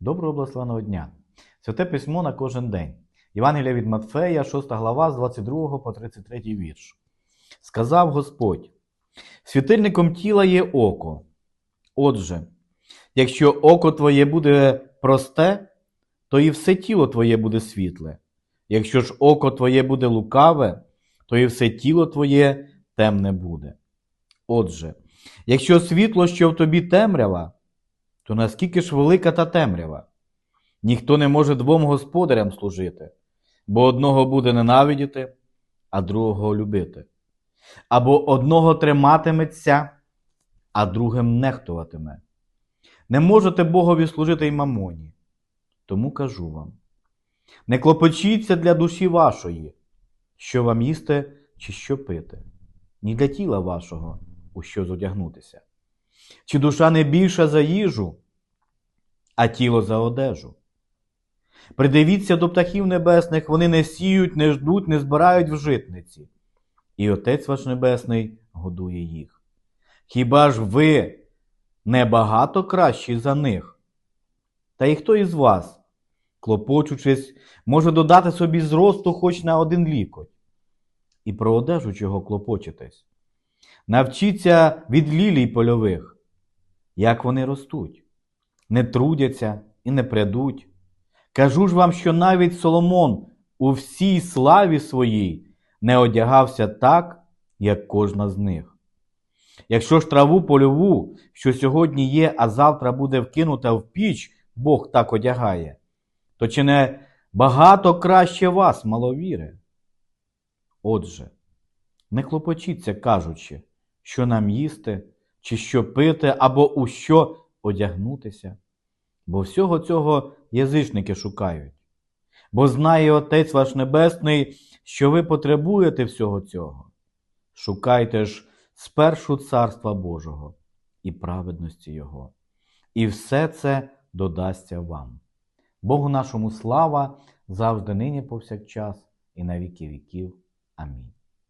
Доброго благословеного дня! Святе письмо на кожен день. Євангелія від Матфея, 6 глава, з 22 по 33 вірш. Сказав Господь: світильником тіла є око. Отже, якщо око твоє буде просте, то і все тіло твоє буде світле. Якщо ж око твоє буде лукаве, то і все тіло твоє темне буде. Отже, якщо світло, що в тобі темрява, то наскільки ж велика та темрява? Ніхто не може двом господарям служити, бо одного буде ненавидіти, а другого любити. Або одного триматиметься, а другим нехтуватиме. Не можете Богові служити й мамоні. Тому кажу вам: не клопочіться для душі вашої, що вам їсти чи що пити, ні для тіла вашого, у що зодягнутися. Чи душа не більша за їжу, а тіло за одежу? Придивіться до птахів небесних, вони не сіють, не ждуть, не збирають в житниці, і Отець ваш Небесний годує їх. Хіба ж ви небагато кращі за них? Та й хто із вас, клопочучись, може додати собі зросту хоч на один лікоть? І про одежу чого клопочетесь? Навчіться від лілій польових, як вони ростуть, не трудяться і не прядуть. Кажу ж вам, що навіть Соломон у всій славі своїй не одягався так, як кожна з них. Якщо ж траву польову, що сьогодні є, а завтра буде вкинута в піч, Бог так одягає, то чи не багато краще вас, маловіри? Отже, не клопочіться, кажучи, що нам їсти, чи що пити, або у що одягнутися, бо всього цього язичники шукають. Бо знає Отець ваш Небесний, що ви потребуєте всього цього. Шукайте ж спершу Царства Божого і праведності Його, і все це додасться вам. Богу нашому слава завжди нині повсякчас і на віки віків. Амінь.